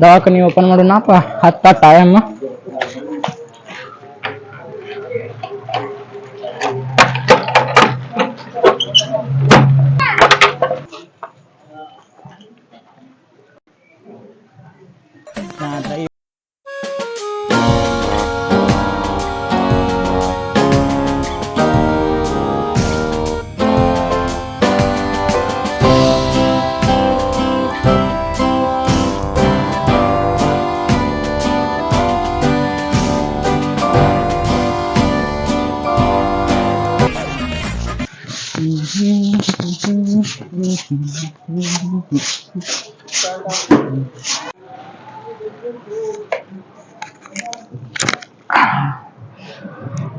ದವಾಖಾನಿ ಓಪನ್ ಮಾಡೋಣಪ್ಪ ಹತ್ತ time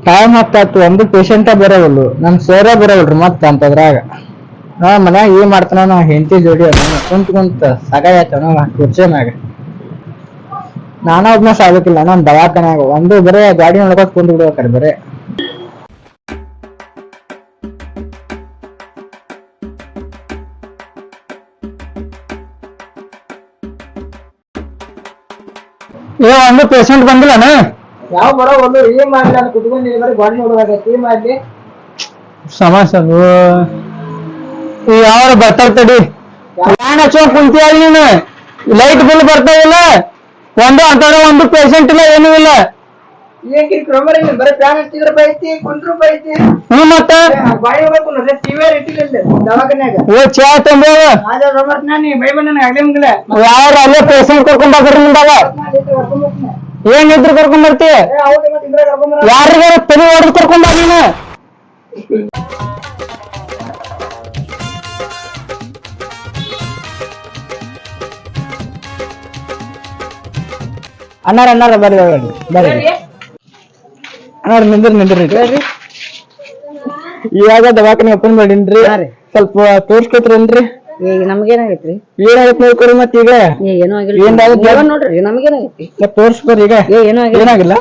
time ಹತ್ತಾತು ಒಂದು ಪೇಷಂಟ ಬರೋವಲ್ಲು. ನಮ್ ಸೋರೆ ಬರೋವಲ್ರಿ ಮತ್ತ ಅಂತದ್ರಾಗ. ನಾ ಮನ್ಯಾಗ ಏನ್ ಮಾಡ್ತಾನ ನಾ ಹೆಂಡತಿ ಜೋಡಿ ಕುಂತ ಕುಂತ್ ಕುಂತ ಸಾಕಾಯ್ತ ನಾವ್ ಕುರ್ಚಿ ಮ್ಯಾಗ. ನಾನ ಒಬ್ನ ಸಾಗತಿಲ್ಲ ನಮ್ ದವಾಖಾನ್ಯಾಗ. ಒಂದು ಬರೇ ಗಾಡಿ ನೋಡ್ಕೊತ ಕುಂತ ಬಿಡ್ಬೇಕ್ರಿ ಬರೇ. ಏ, ಒಂದು ಪೇಷಂಟ್ ಬಂದಿಲ್ಲನ ಯಾವ ಬರೋ ಒಂದು ಏನ್ ಮಾಡ್ಲಿ ಅಂತ ಕುತ್ಕೊಂಡು ಬರೀ ಗಾಡಿ ನೋಡ್ಬೇಕಾಗೈತಿ ಏನ್ ಮಾಡ್ಲಿ? ಸಮಸ್ಯೆ ಅದು ಈ ಯಾವ ಬರ್ತಾರ ತಡಿ ಫ್ಯಾನ್ ಚೋ ಕುಂತಿಯಾಗ ನೀನು? ಲೈಟ್ ಬಿಲ್ ಬರ್ತಾವಿಲ್ಲ ಒಂದು ಅಂತಾರ ಒಂದು ಪೇಷಂಟ್ ಇಲ್ಲ ಏನೂ ಇಲ್ಲ. ಏನ್ ಕ್ರಮರ ಇಲ್ಲ ಬರೀ ಫ್ಯಾನ್ ಹಚ್ಚಿದ್ರ ಬೈತಿ ಐತಿ ಬೈತಿ. ಹ್ಞೂ ಮತ್ತ? ಬಾಯಿ ಹೋಗ್ಬೇಕು ನೋಡ್ರಿ ಟಿವಿ ಇಟ್ಟಿಲ್ಲ ದವಾಖಾನ್ಯಾಗ. ಓ ಚಾ ತಂದೇವ ಆದ್ರೆ ರೊಬರ್ಟ್ ನೀ ಬೈ ಬಂದ ಆಗ್ಲೇ ಮುಂಗಲ ಯಾರ ಅಲ್ಲೇ ಪೇಷಂಟ್ ಕರ್ಕೊಂಡ್ ಬರ್ರಿ ಏನ್ ಇದ್ರು ಕರ್ಕೊಂಡ್ ಬರ್ತಿ? ಯಾರಿಗಾರ ತಲೆ ಹೊಡೆದು ಕರ್ಕೊಂಡ್ ಬಾ ನೀನು. ಅನ್ನಾರ ಅನ್ನಾರ ಬರ್ರಿ ಬರ್ರಿ ಅನ್ನಾರ ನಿಂದ್ರಿ ನಿಂದ್ರಿ. ಇವಾಗ ದವಾಖಾನೆ ಓಪನ್ ಮಾಡಿನ್ರಿ. ಸ್ವಲ್ಪ ತೋರ್ಸ್ಕೊತ್ರೇನ್ರಿ ಈಗ ನಮ್ಗೇನಾಗೈತ್ರಿ? ಏನಾಗತ್ ನೋಡ್ಕೊರಿ ಮತ್ ಈಗ. ಏ ಏನೂ ಆಗಿಲ್ಲ. ಏನಾಗೈತಿ? ನೀವ ನೋಡ್ರಿ ನಮ್ಗೇನಾಗೈತಿ ಮತ್ ತೋರ್ಸ್ಕೊರಿ ಈಗ. ಏ ಏನೂ ಆಗಿಲ್ಲ. ಏನಾಗಿಲ್ಲ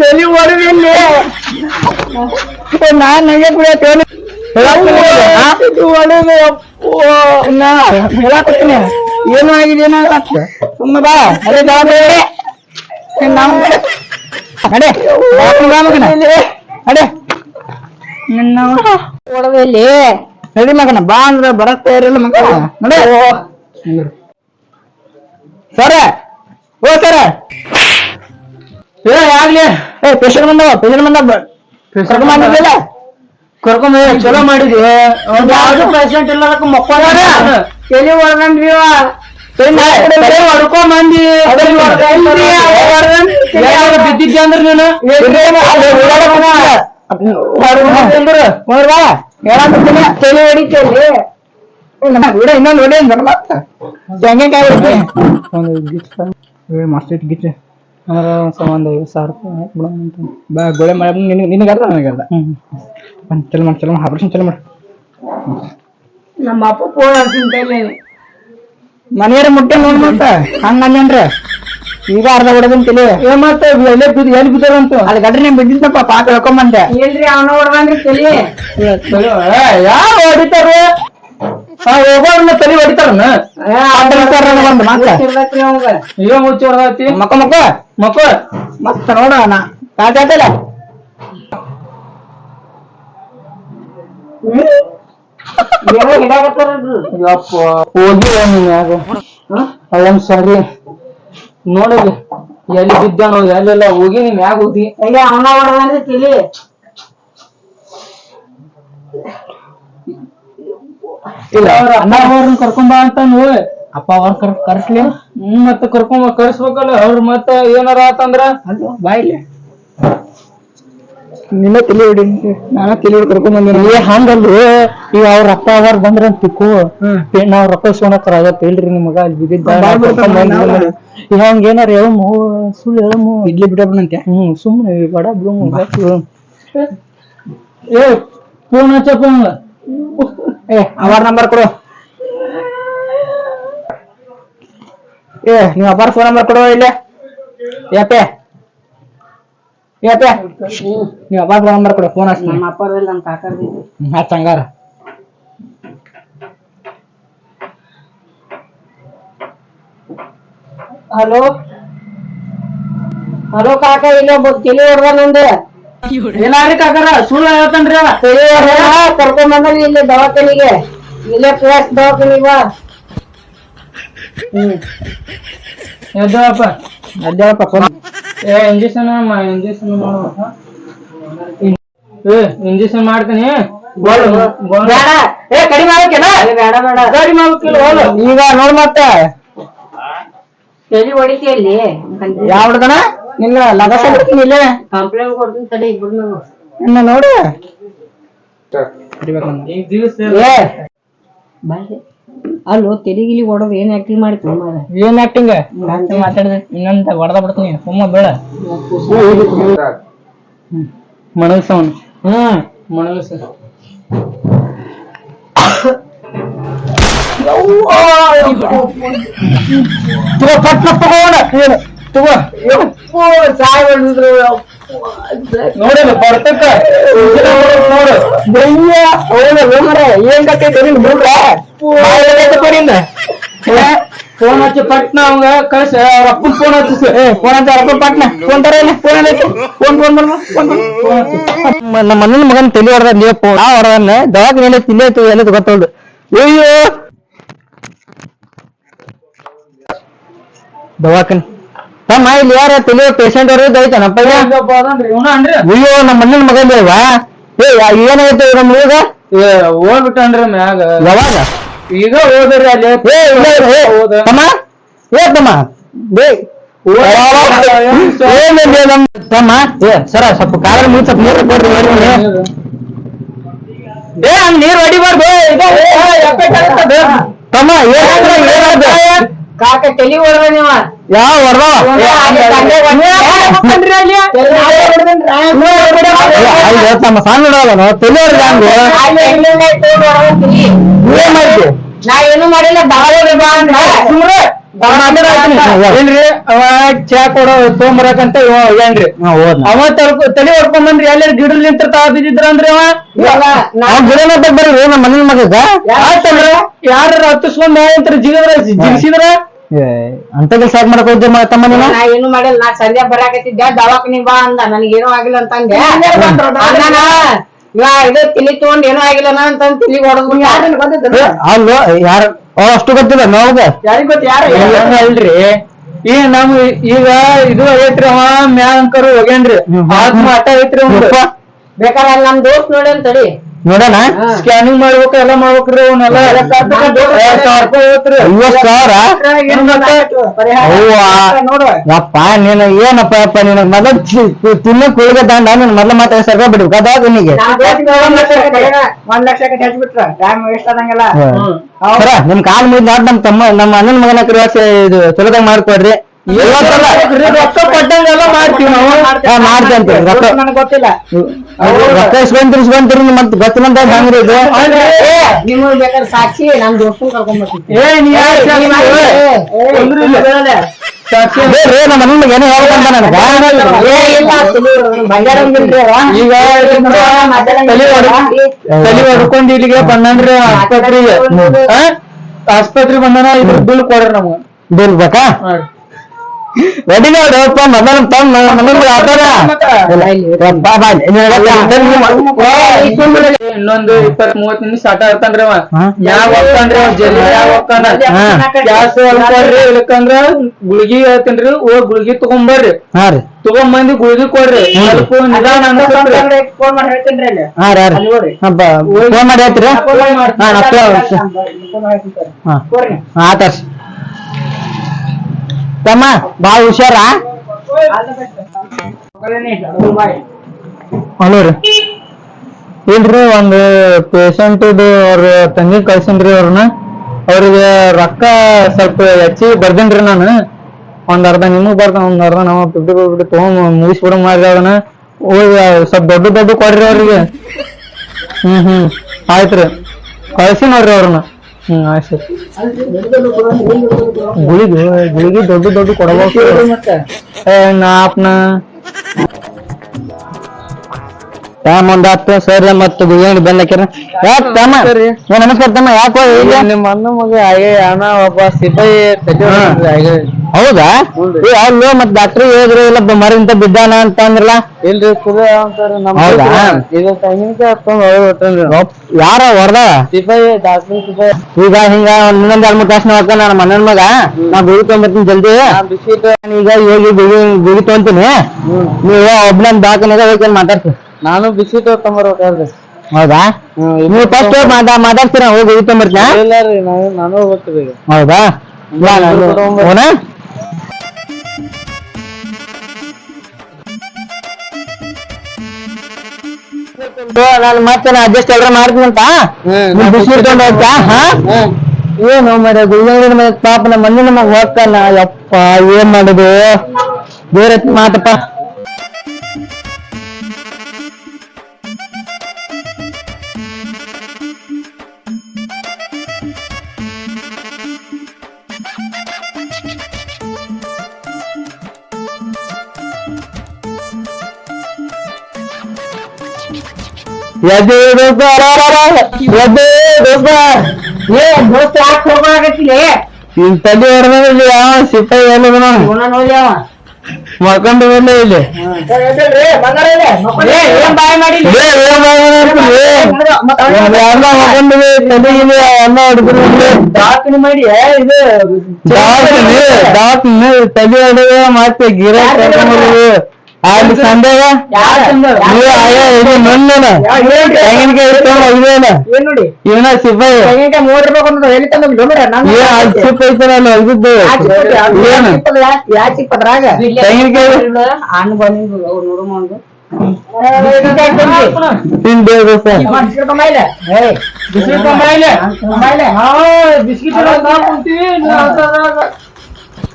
ತಲೆ ಹೊಡೆದಿಲ್ಲ ನಾನ್ ನಂಗೆ ಕುಡಿಯತ್ತೇನೆ ಹೇಳಾಕತ್ತೀನಿ ಏನು ಆಗಿದೆ ಏನಾಗತ್ತ ಸುಮ್ಮ ಬಾ ಅದೇ ದಾಬೆ ನಾವು ಅಡೆ ಮಗನ. ಅಡೆ ನಿನ್ನ ಕೊಡದಲ್ಲಿ ನಡಿ ಮಗನ ಬಾ ಅಂದ್ರ ಬರತ್ತ ಇರಲ್ಲ ಮಗ ನಡೆ. ಸರ ಓ ಸರ. ಏ ಆಗ್ಲಿ. ಏ ಪೇಷಂಟ್ ಬಂದವ ಪೇಷಂಟ್ ಬಂದ ಕರ್ಕೊಂಡ್ ಬಂದಿದ್ದಿಲ್ಲ ಕರ್ಕೊಂಡ್ ಚಲೋ ಮಾಡಿದ್ವಿ ಯಾವ್ದು ಪೇಷಂಟ್ ಇಲ್ಲ ಮಕ್ಕಳ ಎಲ್ಲಿ ಹೊಡ್ದಂಡ್ರಿ ಹೊಡ್ಕೊಂಡ್ ಬಂದಿ. ಬಿದ್ದಿದ್ದೆ ಅಂದ್ರ ನೀನು ತಲೆ ಹೊಡಿತಲ್ಲಿ ವಿಡ ಇನ್ನೊಂದು ಹೊಡಿ ಅಂದ್ರ ಮತ್ತ ತೆಂಗಿನಕಾಯಿ ಹೊಡಿ ಒಂದು ಗಿಫ್ಟ್ ಏ ಮಸ್ತ್ ಐತಿ ಗಿಫ್ಟ್ ಅಂದ್ರೆ ಸಂಬಂಧ ಐವತ್ತು ಸಾವಿರ ರೂಪಾಯಿ ಆಯ್ತು ಅಂತ ಬಾ ಗೋಳೆ ಮಾಡಿ ನಿನಗೆ ಹ್ಞೂ ಚಲೋ ಮಾಡಿ ಚಲೋ ಮಾಡಿ ಆಪರೇಷನ್ ಚಲೋ ಮಾಡಿ ನಮ್ಮ ಅಪ್ಪ ಫೋನ್ ಮನೆಯವ್ರ ಮುಟ್ಟೆ ನೋಡ್ ಮತ್ತ ಹಂಗ ಅಂದ್ರ ಈಗ ಅರ್ಧ ಹೊಡೆದನ್ ತಲೆ. ಏ ಮಾಡ್ತಾ ಎಲ್ಲಿ ಬಿದ್ದು? ಎಲ್ಲಿ ಬಿದ್ದಾರಂತು? ಅಲ್ಲಿ ಗಡ್ರೆ ಬಿದ್ದಿದ್ದಪ್ಪ ಪಾಕ ಹೇಳ್ಕೊಂಬಂದೆ. ಏನ್ರಿ ಅವನ ಹೊಡ್ದಂಗ್ರಿ ತಲಿ? ಯಾರು ಹೊಡಿತಾರ? ಹೋಗೋರ್ನ ತಲೆ ಹೊಡಿತಾರನ? ಬಂದ್ ಮಾತ್ರ ಏನ್ ಮುಚ್ಚಿ ಹೊಡೆದೈತಿ? ಮಕ್ಕ ಮಕ್ಕ. ಮಕ್ಕ ಮತ್ತ ಕಾಟಾತಲ್ಲ ಏನೋ ಹಿಡಾಕತ್ತಾರಲ್ರಿ ಯಪ್ಪ ಹೋಗಿ ಸರಿ. ನೋಡಲಿ ಎಲ್ಲಿ ಬಿದ್ದಾನೋ ಎಲ್ಲೆಲ್ಲ ಹೋಗಿ ನೀನ್ ಯಾಕೆ ಹೋಗಿ ಅಯ್ಯ ಅವನ ಹೊಡ್ದಂಗ್ರಿ ತಲಿ ಇಲ್ಲ. ಅಣ್ಣ ಅವ್ರನ್ನ ಕರ್ಕೊಂಡ್ ಬಾ ಅಂತ ನೋಡಿ ಅಪ್ಪ ಅವ್ರ ಕರ್ ಕರ್ಸ್ಲಿ. ಹ್ಮ್ ಮತ್ತ ಕರ್ಕೊಂಡ್ ಕರ್ಸ್ಬೇಕಲ್ಲ. ಅವ್ರ ಮತ್ತ ಏನಾರ ಆತಂದ್ರ? ಬಾಯ್ಲಿ. ನಿನ್ನ ತಲೆ ಹೊಡಿ ನಾನ ತಲೆ ಹೊಡಿ ಕರ್ಕೊಂಡ್ ಬಂದಿನಿ. ಏ ಹಂಗಲ್ರಿ. ಈಗ ಅವ್ರ ಅಪ್ಪ ಅವ್ರ ಬಂದ್ರ ಅಂತ ತಿಕ್ಕು. ನಾವ್ ರೊಕ್ಕ ಇಸ್ಕೊಳಕ್ ಆಗತ್ತ ಇಲ್ರಿ ನಿಮಗ. ಅಲ್ಲಿ ಬಿದ್ದಿದ್ದ ಈಗ ಹಂಗ ಏನಾರ ಹೇಳಮು ಸುಳ್ಳು ಹೇಳಮು. ಇಡ್ಲಿ ಬಿಡಬ್ನಂತೆ ಹ್ಮ್ ಸುಮ್ಮನೆ ಬಡ ಬಿಡಮು ಏ ಫೋನ್ ಹಚ್ಚಪ್ಪ. ಏ ಅವರ ನಂಬರ್ ಕೊಡು. ಏ ನೀವು ಅಪ್ಪಾರ ಫೋನ್ ನಂಬರ್ ಕೊಡುವ ಇಲ್ಲೇ. ಯಾಪೆ ಯಾಪೆ ನೀವು ಅಪ್ಪಾರ ಫೋನ್ ನಂಬರ್ ಕೊಡು ಫೋನ್ ಹಚ್ಚಿ ನಮ್ಮ ನಮ್ಮ ಕಾಕರ್ದಿ ಹಚ್ಚ ಹಂಗಾರ. ಹಲೋ? ಹಲೋ ಕಾಕ ಇಲ್ಲ ಒಬ್ಬ ತಲೆ ಹೊಡ್ದ ನಂದು ಏನಾರಿ ಕಾಕರ? ಸುಳ್ಳು ಹೇಳ್ತಾನ್ರಿ ಅವ. ತಲೆ ಹೊಡ್ದ ಕರ್ಕೊಂಡ್ ಬಂದ್ರಿ ಇಲ್ಲಿ ದವಾಖಾನಿಗೆ. ಇಲ್ಲೇ ಫ್ಲಾಶ್ ದವಾಖಾನಿಗೆ ಬಾ. ಹ್ಮ್. ಎದ್ದಳಪ್ಪ. ಎದ್ದಳಪ್ಪ ಫೋನ್ ಏ ಇಂಜೆಕ್ಷನ್ ಇಂಜೆಕ್ಷನ್ ಮಾಡುವ ಏ ಇಂಜೆಕ್ಷನ್ ಮಾಡ್ತೀನಿ. ಈಗ ನೋಡ್ ಮತ್ತೆ. ತಲೆ ಹೊಡಿತಿ ಅಲ್ಲಿ ಯಾವ್ದನ ನಿನ್ನ ಲಗಸ ಬಿಡ್ತೀನಿ ಇಲ್ಲೇ. ಕಂಪ್ಲೇಂಟ್ ಕೊಡ್ತೀನಿ ತಡೆ ಇಬ್ರು ನೋಡು. ಏ. ಬಾಯ್. ಅಲ್ಲೋ ತೆಲಿಗಿಲಿ ಹೊಡೆದು ಏನ್ ಆಕ್ಟಿಂಗ್ ಮಾಡ್ತೀನಿ ಮಾರ ಏನ್ ಆಕ್ಟಿಂಗ್ ಮಾತಾಡಿದೆ. ಇನ್ನೊಂದ ಹೊಡೆದ ಬಿಡ್ತೀನಿ. ಸುಮ್ಮ ಬೇಡ. ಮಣಗಸವನ್ ಹ್ಮ್ ಮಣಗಸ ತಗೋ ಪಟ್ನ ತಗೋಣ. ಏನು? ತಗೋ. ನೋಡಿಲ್ಲ ಬರ್ತಕ್ಕ. ನೋಡು ಬಯ್ಯ ಅವನ ಏನ್ ಗಟ್ಟೈತೆ ನಿನ್? ಬಿಡ್ರ ಫೋನ್ ಹಚ್ಚಿ ಪಟ್ನ ಅವಂಗ ಕಳ್ಸ. ಅವ್ರ ಅಪ್ಪನ್ ಫೋನ್ ಹಚ್ಚಿಸ ಫೋನ್ ಹಚ್ಚ ಅವ್ರ ಅಪ್ಪನ್ ಪಟ್ನ. ಫೋನ್ ತರ ಇಲ್ಲ? ಫೋನ್ ಏನೈತಿ ಫೋನ್ ಫೋನ್ ಮಾಡ ಫೋನ್ ನಮ್ಮ ಮಣ್ಣನ ಮಗನ್ ತಲೆ ಹೊಡೆದ ಲೇಪು ಆ ಹೊಡೆದನ್ನ ದವಾಖಾನೆ ತಿಲ್ಲೇ ಆಯ್ತು ಎಲ್ಲ ಗೊತ್ತೋದು ಅಯ್ಯೋ. ದವಾಖಾನೆ. ತಮ್ಮ ಇಲ್ಲಿ ಯಾರ ತಿಳಿಯೋ ಪೇಷಂಟ್ ಅವ್ರ ಐತನಪ್ಪ ಅಯ್ಯೋ ನಮ್ಮ ಮಣ್ಣಿನ ಮಗಂದ ಅಲ್ವಾ ಏ ಏನಾಗೈತೆ ನಮ್ಮ ಹುಡುಗ ಓದ್ಬಿಟ್ಟನ್ರಿ ಮ್ಯಾಗ ಯಾವಾಗ ಈಗ ಓದ್ರಿ ಅಲ್ಲಿ ಏ ಇಲ್ಲ ತಮ್ಮ ಏ ತಮ್ಮ ಏ ಏನಿಲ್ಲ ನಮ್ ತಮ್ಮ ಏ ಸರ ಸ್ವಲ್ಪ ಮುಗಿ ಸ್ವಲ್ಪ ನೀರು ಕೊಡ್ರಿ. ಏ ಹಂಗ್ ನೀರ್ ಹೊಡಿಬಾರ್ದು. ತಮ್ಮ ಏನಾದ್ರೆ ಏನಾದ್ರು ಕಾಕ ತಲಿ ಹೊಡ್ದ ನೀವ ಯಾವ ಅಯ್ಯೋ ತಮ್ಮ ಸಣ್ಣ ಹುಡುಗ ತಲಿ ಹೊಡ್ದ. ಏನ್ ಮಾಡ್ತಿ? ನಾ ಏನು ಮಾಡಿಲ್ಲ ದಾವೋಡಿ ಬಾ ಅಂದ್ರ ಏನ್ರಿ? ಅವ ಚಾ ಕೊಡೋ ತೊಗೊಂಬರಕಂತ ಇವ ಏನ್ರಿ? ಅವ ತರ್ಕ ತಲೆ ಹೊಡ್ಕೊಂಡ್ ಬಂದ್ರಿ ಎಲ್ಲ ಗಿಡಲ್ ನಿಂತ ತಾವ ಬಿದ್ದಿದ್ರಂದ್ರಿ ಅವ? ಗಿಡನ ಬರ್ರಿ ನಮ್ಮ ಮನ ಮಗಗ? ಆಯ್ತಲ್ರಿ ಯಾರ ಹತ್ತಿಸ್ಕೊಂಡ್ ಅಂತ ಜಿಗಿದ್ರ ಜಿಗಿಸಿದ್ರ? ಅಂತ ಕೆಲಸ ಯಾಕೆ ಮಾಡಕ್ ಹೋದ್ದೆ ತಮ್ಮ ನೀನು. ನಾ ಏನು ಮಾಡಿಲ್ಲ ನಾ ಸಂಜೆ ಬರಾಕತ್ತಿದ್ದೆ ದವಾಖಾನಿ ಬಾ ಅಂದ. ನನಗೇನು ಆಗಿಲ್ಲ ಅಂತ ಅಂದೆ ಅಣ್ಣನ, ಇವ ಇದು ತಿಳಿ ತಗೊಂಡ್ ಏನೂ ಆಗಿಲ್ಲ ಅಂತ ತಿಳಿ ಹೊಡೆದ್ ಅಲ್ಲ ಯಾರ ಅಷ್ಟು ಗೊತ್ತಿಲ್ಲ ನೋಡ್ದ ಯಾರಿಗ್ ಗೊತ್ತ ಯಾರ? ಅಲ್ರಿ. ಈ ನಮ್ ಈಗ ಇದು ಐತ್ರಿ ಅವ ಮ್ಯಾಂಕರು ಹೋಗ್ಯಾನ್ರಿ. ಆತ್ಮ ಐತ್ರಿ. ಬೇಕಾದ್ರೆ ಅಲ್ಲಿ ನಮ್ ದೋಸ್ತ್ ನೋಡಿ ಅಂತ ತಡಿ. ನೋಡೋಣ? ಸ್ಕ್ಯಾನಿಂಗ್ ಮಾಡ್ಬೇಕು ಎಲ್ಲ ಮಾಡ್ಬೇಕ್ರಿ ಅವನ್ನೆಲ್ಲ ಐವತ್ ಸಾವಿರ ಅವ್ವ. ಯಪ್ಪ ನೀನು ಏನಪ್ಪ ಯಪ್ಪ ನೀನು ಮೊದಲ ತಿನ್ನ ಕುಳಿಗೆ ದಾಂಡ ನೀನ್ ಮೊದಲ ಮಾತಾಡ ಸರ್ಕ ಬಿಡ್ಬೇಕು ಅದಾಗ ನಿನಗೆ. ಸರ ನಿಮ್ ಕಾಲ್ ಮುಗಿದ್ ನೋಡ್ ನಮ್ ತಮ್ಮ ನಮ್ಮ ಅಣ್ಣನ ಮಗನ ಕ್ರಿಯಾಸ ಇದು ಚಲೋದಾಗ ಮಾಡ್ಕೊಡ್ರಿ. ರೊಕ್ಕ ಕೊಟ್ಟಂಗೆಲ್ಲ ಮಾಡ್ತೀವಿ ನಾವು. ಅಂತ ರೊಕ್ಕ ನನಗೆ ಗೊತ್ತಿಲ್ಲ. ರೊಕ್ಕ ಇಸ್ಕೊಂತಿರಿ ಇಸ್ಕೊಂತಿರಿ ಮತ್ತೆ ಗೊತ್ತಿಲ್ಲಂತ ಹಂಗ್ರಿ ಇದು? ನಿಮ್ಗೆ ಬೇಕಾದ್ರೆ ಸಾಕ್ಷಿ ನಮ್ ದೋಸ್ತನ್ ಹೊಡ್ಕೊಂಡ್ ಇಲ್ಲಿಗೆ ಬಂದನ್ರಿ ಆಸ್ಪತ್ರೆಗೆ? ಆಸ್ಪತ್ರೆ ಬಂದನ ಇದ್ರ ಬಿಲ್ ಕೊಡ್ರಿ ನಮ್ಗ. ಬಿಲ್ ಬೇಕಾ? ಮೊದಲ ತಮ್ಮ ಆತರ ಇನ್ನೊಂದು ಇಪ್ಪತ್ ಮೂವತ್ ನಿಮಿಷ ಆಟ ಆಡ್ತಾನ್ರಿ ಅವ. ಯಾವ ಹೋಗ್ತಾನ್ರಿ ಅವ? ಜಲ್ದಿ ಯಾವ ಹೋಗ್ತಾನ ಗ್ಯಾಸ್ ಇಲ್ಲಕಂದ್ರ ಗುಳಿಗಿ ಹೇಳ್ತೇನ್ರಿ ಓ ಗುಳಿಗಿ ತಗೊಂಬರ್ರಿ. ತಗೊಂಬಂದಿ ಗುಳಿಗಿ ಕೊಡ್ರಿ. ಸ್ವಲ್ಪ ನಿಧಾನ ಅನ್ಸತ್ರಿ ಫೋನ್ ಮಾಡಿ ಹೇಳ್ತೇನ್ರಿ ಅಲ್ಲಿ. ಹಾ ಅಲ್ಲಿ ಹೋಗ್ರಿ. ಫೋನ್ ಮಾಡಿ ಹೇಳ್ತೀರಿ? ಫೋನ್ ಮಾಡಿ ಹಾ ನಾ ತಮ್ಮ ಬಾಳ ಹುಷಾರ? ಹಲೋ ಇಲ್ರಿ, ಒಂದು ಪೇಷಂಟ್ ಅವ್ರ ತಂಗಿ ಕಳ್ಸಿನ್ರಿ ಅವ್ರನ್ನ. ಅವ್ರಿಗೆ ರೊಕ್ಕ ಸ್ವಲ್ಪ ಹೆಚ್ಚಿಗೆ ಬರ್ದೇನ್ರಿ ನಾನು. ಒಂದ್ ಅರ್ಧ ನಿಮಗ್ ಬರ್ದ, ಒಂದ್ ಅರ್ಧ ನಾವು ಫಿಫ್ಟಿ ಫಿಫ್ಟಿ ತಗೊಂಡ್ ಮುಗಿಸ್ಬಿಡ ಮಾಡ್ರಿ ಹೋಗಿ, ಸ್ವಲ್ಪ ದೊಡ್ಡ ದೊಡ್ಡ ಕೊಡ್ರಿ ಅವ್ರಿಗೆ. ಹ್ಮ್ ಹ್ಮ್. ಆಯ್ತ್ರಿ. ಕಳ್ಸಿ ನೋಡ್ರಿ ಅವ್ರನ್ನ. ಹ್ಮ್ ಆಯ್ತು ಗುಳಿಗೆ ಗುಳಿಗೆ ದೊಡ್ಡ ದೊಡ್ಡ ಕೊಡಬೇಕು ನಾಪ್ನ ಟೈಮ್ ಒಂದ್ ಹತ್ತು ಸರ್ ಮತ್ತೆ ಗುಳಿಗೆ ಬಂದಕ್ಕಿರ ಯಾಕೆ ತಮ್ಮ ನಮಸ್ಕಾರ ತಮ್ಮ ಯಾಕೋ ನಿಮ್ಮ ಅಣ್ಣ ಮಗ ಹಾಗೆ ಅಣ್ಣ ಒಬ್ಬ ಸಿಪಾಯಿ ಹೌದಾ? ಏ ಅಲ್ಲೋ ಮತ್ ಡಾಕ್ಟರ್ ಹೇಳಿದ್ರು ಇಲ್ಲ ಮರಿಂತ ಬಿದ್ದಾನ ಅಂತ ಅಂದ್ರಲ್ಲ ಇಲ್ರಿ ಕುದ ಅಂತಾರೆ ಹೌದಾ? ಇದು ಟೈಮಿಂಗ್ ಯಾರ ಹೊರ್ದ? ಸಿಪಾಯಿ ಡಾಕ್ಟರ್ ಸಿಪಾಯಿ. ಈಗ ಹಿಂಗ ಒಂದ್ ಇನ್ನೊಂದ್ ಎರಡ್ ಮೂರ್ ತಾಸ್ ನನ್ನ ಮಣ್ಣನ್ ಮಗ. ನಾ ಗುಳಿ ತೊಗೊಂಬರ್ತೀನಿ ಜಲ್ದಿ. ಬಿಸ್ಕಿಟ್ ನಾನ್ ಈಗ ಹೋಗಿ ಗುಳಿ ಗುಳಿ ತೊಗೊಂತೀನಿ. ನೀವು ಒಬ್ನನ್ ಬಾಕನಾಗ ಹೋಗಿ ಮಾತಾಡ್ತೀನಿ ನಾನು ಬಿಸ್ಕಿಟ್ ತಗೊಂಬರ್ಬೇಕಾದ್ರಿ. ಹೌದಾ? ನೀವು ಫಸ್ಟ್ ಮಾತಾ ಮಾತಾಡ್ತೀರ? ಹೋಗಿ ಗುಳಿ ತೊಗೊಂಬರ್ತೀನ ಇಲ್ಲ ರೀ ನಾನು ನಾನು ಹೋಗ್ಬೇಕ್ರಿ ಈಗ ಹೌದಾ ಇಲ್ಲ, ನಾನು- ಹೋಗೋಣ? ನಾನು ಮತ್ತೆ ಅಡ್ಜಸ್ಟ್ ಎಲ್ಲ ಮಾಡ್ತೀನಿ ಅಂತ ನೀನ್ ಬಿಸಿ ಇಟ್ಕೊಂಡು ಹೋಗ್ತಾ ಹಾ? ಏನು ಮರ ಗುಳ್ಳಿನ ಮನೆ ಪಾಪ ನಮ್ಮ ಮಣ್ಣಿನ ಮಗ ಹೋಗ್ತಾನ. ಯಪ್ಪ ಏನ್ ಮಾಡುದು? ಬೇರೆ ಮಾತಪ್ಪ. ಎದ್ದೆ ದೋಸ್ತ ಎದ್ದೆ ದೋಸ್ತ ಏ ದೋಸ್ತ ಯಾಕೆ ಹೋಗಾಕತ್ತಿಲೆ ಇನ್ ತಲೆ ಹೊಡೆದ ಯಾವ ಸಿಪಾಯಿ ಎಲ್ಲ ಇವನ ನೋಡಿ ಅವ ಮಲ್ಕೊಂಡು ಬಂದೆ ಇಲ್ಲಿ ಏ, ಏನ್ ಬಾಯ್ ಏ, ಏನ್ ತಲೆಗಿದೆ, ಅನ್ನ ಹೊಡ್ಕೊಂಡಿದೆ. ದವಾಖಾನೆ ಮಾಡಿ ಇದು ದವಾಖಾನೆ, ದವಾಖಾನೆ, ತಲೆ ಹೊಡೆದ ಮತ್ತೆ ಗಿರಾಕಿ ಬರೋದು. ಅಲ್ಲಿ ಇದು ನನ್ನನ. ತೆಂಗಿನಕಾಯಿ ಇಟ್ಕೊಂಡು ಇವನ ಅಲ್ಲಿ ಸಿಪ್ಪ ಐತಲ್ಲ ಏನು? ತೆಂಗಿನಕಾಯಿ. ತಿಂಡಿ ಬಂದಿದ್ದು ಅವ್ರು ನೋಡು ತಿಂದೆ ದೋಸ್ತ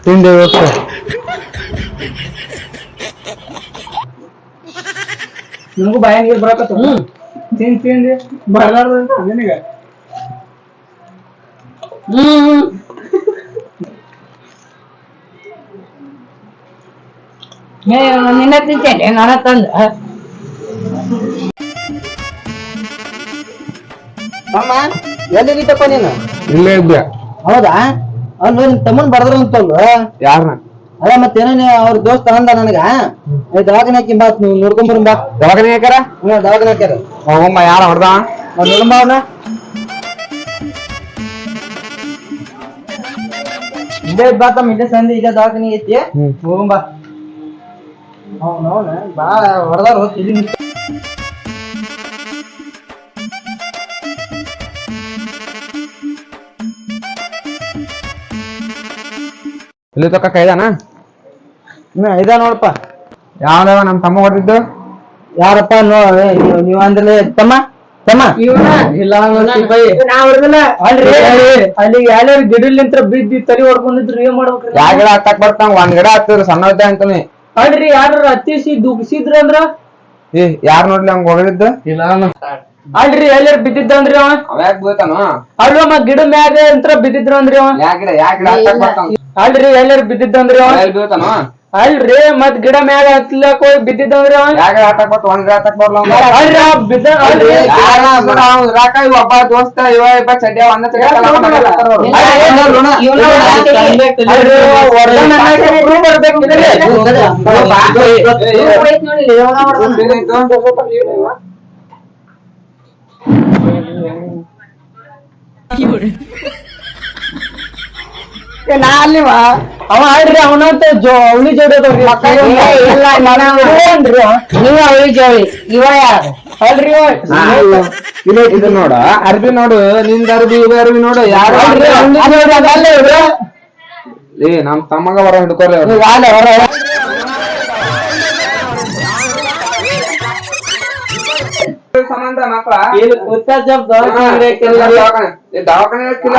ತಿಂದೆ ದೋಸ್ತ ನನಗೂ ಭಯ ನೀರು ಬರಕತ್ತ ತಿನ್ ತಿಂದಿ ಬರ್ಲಾರ್ದ ನಿನಗ? ನಿನ್ನ ತಿಂತೇನೆ ನನ್ನ ತಂದ. ಅಮ್ಮ ಎಲ್ಲಿಗಿತ್ತಪ್ಪ ನೀನು? ಇಲ್ಲೇ ಇದ್ದೆ. ಹೌದಾ? ಅವ್ನು ನಿನ್ ತಮ್ಮನ್ ಬರ್ದ್ರ ಅಂತಲ್ವ ಯಾರನ್ನ ಅದ ಮತ್ತೇನೇ ಅವ್ರ ದೋಸ್ತ ಅಂದ ನನಗ? ದವಾಖಾನೆ ಹಾಕಿ ಬಾ ನೀವು ನೋಡ್ಕೊಂಡ್ ಬರೋಣ ಬಾ. ದವಾಖಾನೆ ಹಾಕ್ಯಾರ ಹ್ಞೂ ದವಾಖಾನೆ ಹಾಕ್ಯಾರ ಹೋಗಮ್ಮ ಯಾರ ಹೊಡ್ದ? ಅವ್ನು ನೋಡಂಬ ಅವ್ನ. ಇಲ್ಲೇ ಬಾ ತಮ್ಮ ಇಲ್ಲೇ ಸಂದಿ ಈಗ ದವಾಖಾನೆ ಐತಿ. ಹೋಗಂಬ ಅವನವನ ಬಾ. ಹೊಡೆದಾರ ತಿಳಿ ಇಲ್ಲಿ ತಕ್ಕ ಕೈದಾನ? ಇದ ನೋಡಪ್ಪ. ಯಾವ್ದವ ನಮ್ ತಮ್ಮ ಹೊಡೆದಿದ್ದು ಯಾರಪ್ಪ ನೋ ನೀವ್- ಅಂದ್ರೆ ತಮ್ಮ ತಮ್ಮ. ಇಲ್ಲ ಯಾರ್ಯಾರು ಗಿಡಲಿಂತ್ರ ಬಿದ್ದಿ ತಲೆ ಹೊಡ್ಕೊಂಡಿದ್ರು ಏನ್ ಮಾಡ್ಬೇಕ್ರಿ? ಗಿಡ ಹತ್ತಾಕ್ ಬರ್ತಾವ ಒಂದ್ ಗಿಡ ಹತ್ತಿರ ಸಣ್ಣ ಇದ್ದ ಅಂತಾನೆ. ಅಲ್ರಿ ಯಾರು ದುಗ್ಸಿದ್ರ ಅಂದ್ರ? ಏ ಯಾರ್ ನೋಡ್ಲಿ ಹಂಗ ಇಲ್ಲ ಅಲ್ರಿ ಎಲ್ಲಾರು ಬಿದ್ದಿದ್ದಂದ್ರಿ ಅವ? ಅವ ಯಾಕೆ ಬೀಳ್ತಾನ ಅಲ್ವ ಮತ್ ಗಿಡ ಮ್ಯಾಗ ಅಂತ ಬಿದ್ದಿದ್ರ ಅಂದ್ರಿ ಅವ? ಯಾ ಗಿಡ ಯಾ ಗಿಡ ಹತ್ತಾಕ್ ಬರ್ತಾವ? ಅಲ್ರಿ ಎಲ್ಲಾರು ಬಿದ್ದಿದ್ದಂದ್ರಿ ಅವ? ಎಲ್ಲಿ ಬೀಳ್ತಾನ ಅಲ್ರಿ ಮತ್ ಗಿಡ ಮ್ಯಾಗ ಹತ್ಲಕ್ ಹೋಗಿ ಬಿದ್ದಿದ್ದಂದ್ರಿ ಅವ ಯಾ ಗಿಡ ಒಂದ್ ಹತ್ತಾಕ್ ಬರ್ಲ ಇರಾಕ ಇವ ಒಬ್ಬ ದೋಸ್ತ ಇವ ಇಬ್ಬ ಚಡ್ಯ ಒಂದ ಬರ್ಬೇಕು. ನಾ ಅಲ್ಲಿವ ಅವ ಆಡ್ರಿ ಅವನಂತ ಜೋ ಅವಳಿ ಜೋಡಿ ಅದಾವ್ರಿ. ಇಲ್ಲ. ನೀವ ಅವಳಿ ಜೋಳಿ ಇವ ಯಾರು? ಅಲ್ರಿ ಅವ. ಇದು ನೋಡ. ಅರ್ಬಿ ನೋಡು ನಿಂದ ಅರ್ಬಿ ಇವ ಅರ್ಬಿ ನೋಡು ಯಾರು ಏ ನಮ್ ತಮ್ಮಗ ಹೊರ ಹಿಡ್ಕೊರಿ ಅವ್ರು. ಹೊರ. ಸಂಬಂಧ ಮಕ್ಕಳ ಇಲ್ಲಿ ಕೂತ ಜಪ್ ದವಾಖಾನೆ ಹಾಕಿಲ್ಲ. ದವಾಖಾನೆ. ಹಾಕಿಲ್ಲ